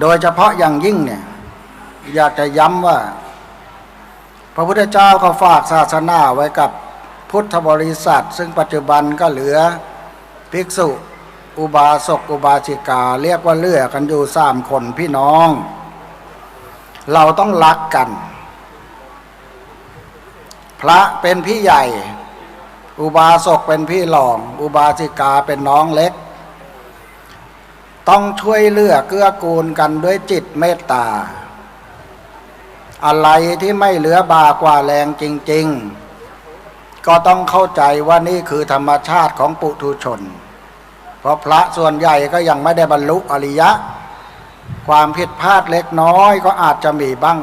โดยเฉพาะอย่างยิ่งเนี่ยอยากจะย้ำว่า พระพุทธเจ้าก็ฝากศาสนาไว้กับพุทธบริษัท ซึ่งปัจจุบันก็เหลือภิกษุ อุบาสกอุบาสิกา เรียกว่าเลือกันอยู่สามคนพี่น้อง เราต้องรักกัน พระเป็นพี่ใหญ่ อุบาสกเป็นพี่หลอง อุบาสิกาเป็นน้องเล็ก ต้องช่วยเหลือเกื้อกูลกันด้วยจิตเมตตา อะไรที่ไม่เหลือบากว่าแรงจริง ๆ ก็ต้องเข้าใจว่านี่คือธรรมชาติของปุถุชน เพราะพระส่วนใหญ่ก็ยังไม่ได้บรรลุอริยะ ความผิดพลาดเล็กน้อยก็อาจจะมีบ้าง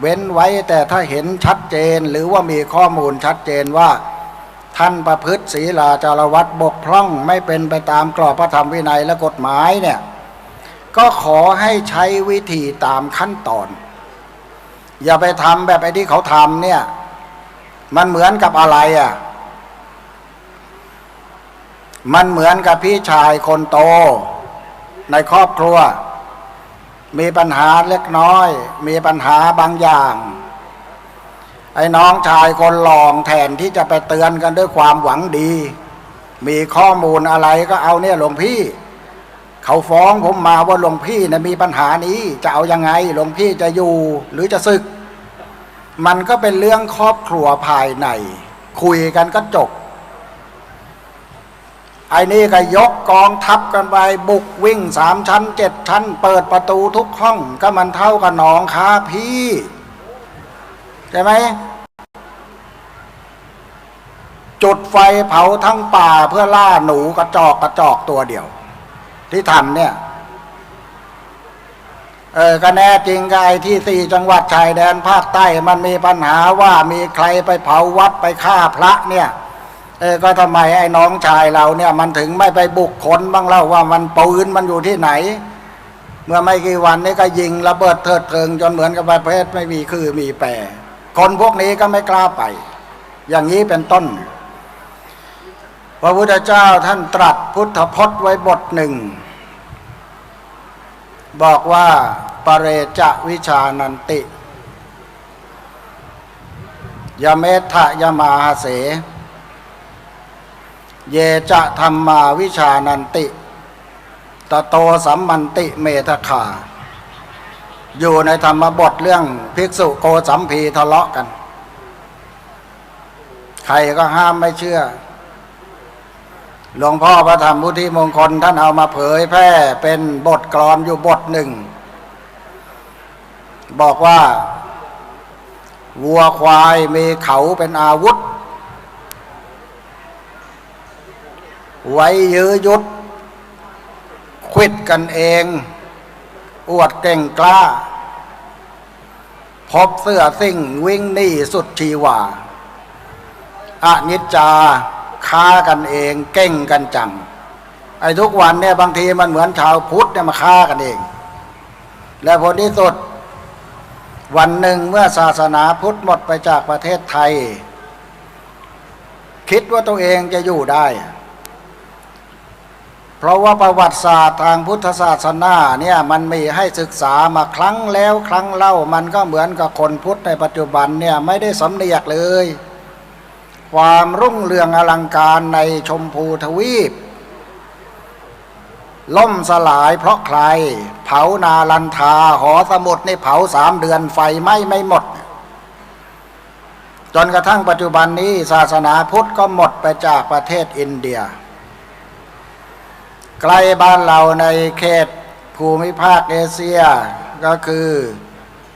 เว้นไว้แต่ถ้าเห็นชัดเจนหรือว่ามีข้อมูลชัดเจนว่า ท่านประพฤติศีลาจารวัตบกพร่องไม่เป็นไปตามกรอบพระธรรมวินัยและกฎหมายเนี่ยก็ขอให้ใช้วิธีตามขั้นตอน อย่าไปทำแบบไอ้ที่เขาทำเนี่ย มันเหมือนกับอะไรอะมันเหมือนกับพี่ชายคนโต ในครอบครัว มีปัญหาเล็กน้อย มีปัญหาบางอย่าง ไอ้น้องชายคนหลองแทนที่จะไปเตือนกันด้วยความหวังดี มีข้อมูลอะไรก็เอาเนี่ยหลวงพี่ เขาฟ้องผมมาว่าหลวงพี่นะมีปัญหานี้ จะเอายังไงหลวงพี่จะอยู่หรือจะศึก มันก็เป็นเรื่องครอบครัวภายใน คุยกันก็จบไอ้นี่ก็ยกกองทัพกันไปบุกวิ่งสามชั้นเจ็ดชั้น เปิดประตูทุกห้องก็มันเท่ากับหนองคาพี่ ใช่ไหมจุดไฟเผาทั้งป่าเพื่อล่าหนูกระจอกกระจอกตัวเดียว ที่ทำเนี่ยเออก็แน่จริงก็ไอ้ที่สี่จังหวัดชายแดนภาคใต้มันมีปัญหาว่ามีใครไปเผาวัดไปฆ่าพระเนี่ย เออก็ทำไมไอ้น้องชายเราเนี่ยมันถึงไม่ไปบุกคนบ้างเล่าว่ามันปืนมันอยู่ที่ไหน เมื่อไม่กี่วันนี้ก็ยิงระเบิดเถิดเทิงจนเหมือนกับประเภทไม่มีคือมีแปร คนพวกนี้ก็ไม่กล้าไป อย่างนี้เป็นต้น พระพุทธเจ้าท่านตรัสพุทธพจน์ไว้บทหนึ่ง บอกว่าปเรจะวิชานันติยเมทะยมาหาเส เยจะธรรมาวิชานันติตโตสัมมันติเมทขา อยู่ในธรรมบทเรื่องภิกษุโกสัมพีทะเลาะกัน ใครก็ห้ามไม่เชื่อ หลวงพ่อพระธรรมพุทธิมงคลท่านเอามาเผยแพร่เป็นบทกลอนอยู่บทหนึ่ง บอกว่า วัวควายมีเขาเป็นอาวุธ ไว้ยื้อยุดควิดกันเอง อวดเก่งกล้า พบเสื้อสิ่งวิ่งหนีสุดชีวาอนิจจาค้ากันเองเก่งกันจังไอ้ทุกวันเนี่ยบางทีมันเหมือนชาวพุทธเนี่ยมาฆ่ากันเอง และผลที่สุด วันหนึ่งเมื่อศาสนาพุทธหมดไปจากประเทศไทย คิดว่าตัวเองจะอยู่ได้ เพราะว่าประวัติศาสตร์ทางพุทธศาสนาเนี่ยมันมีให้ศึกษามาครั้งแล้วครั้งเล่ามันก็เหมือนกับคนพุทธในปัจจุบันเนี่ยไม่ได้สำเนียกเลย ความรุ่งเรืองอลังการในชมพูทวีป ล่มสลายเพราะใคร เผานาลันทาหอสมุดนี่เผาสามเดือนไฟไหม้ไม่หมด จนกระทั่งปัจจุบันนี้ศาสนาพุทธก็หมดไปจากประเทศอินเดีย ใกล้บ้านเราในเขตภูมิภาคเอเชีย ก็คือ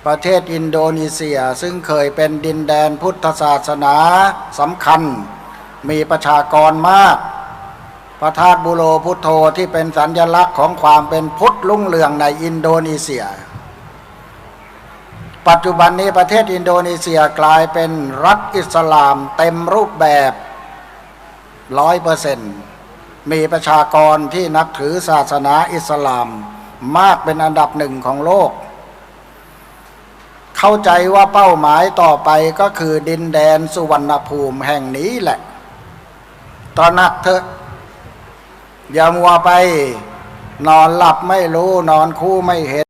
ประเทศอินโดนีเซีย ซึ่งเคยเป็นดินแดนพุทธศาสนาสำคัญ มีประชากรมาก พระธาตุบุโรพุทโธที่เป็นสัญญลักษณ์ของความเป็นพุทธลุ่งเรืองในอินโดนีเซีย ปัจจุบันนี้ประเทศอินโดนีเซียกลายเป็นรัฐอิสลามเต็มรูปแบบร้อยเปอร์เซ็นต์ มีประชากรที่นับถือศาสนาอิสลาม มากเป็นอันดับหนึ่งของโลก เข้าใจว่าเป้าหมายต่อไปก็คือดินแดนสุวรรณภูมิแห่งนี้แหละ ตระหนักเถอะอย่ามัวไป นอนหลับไม่รู้ นอนคู่ไม่เห็น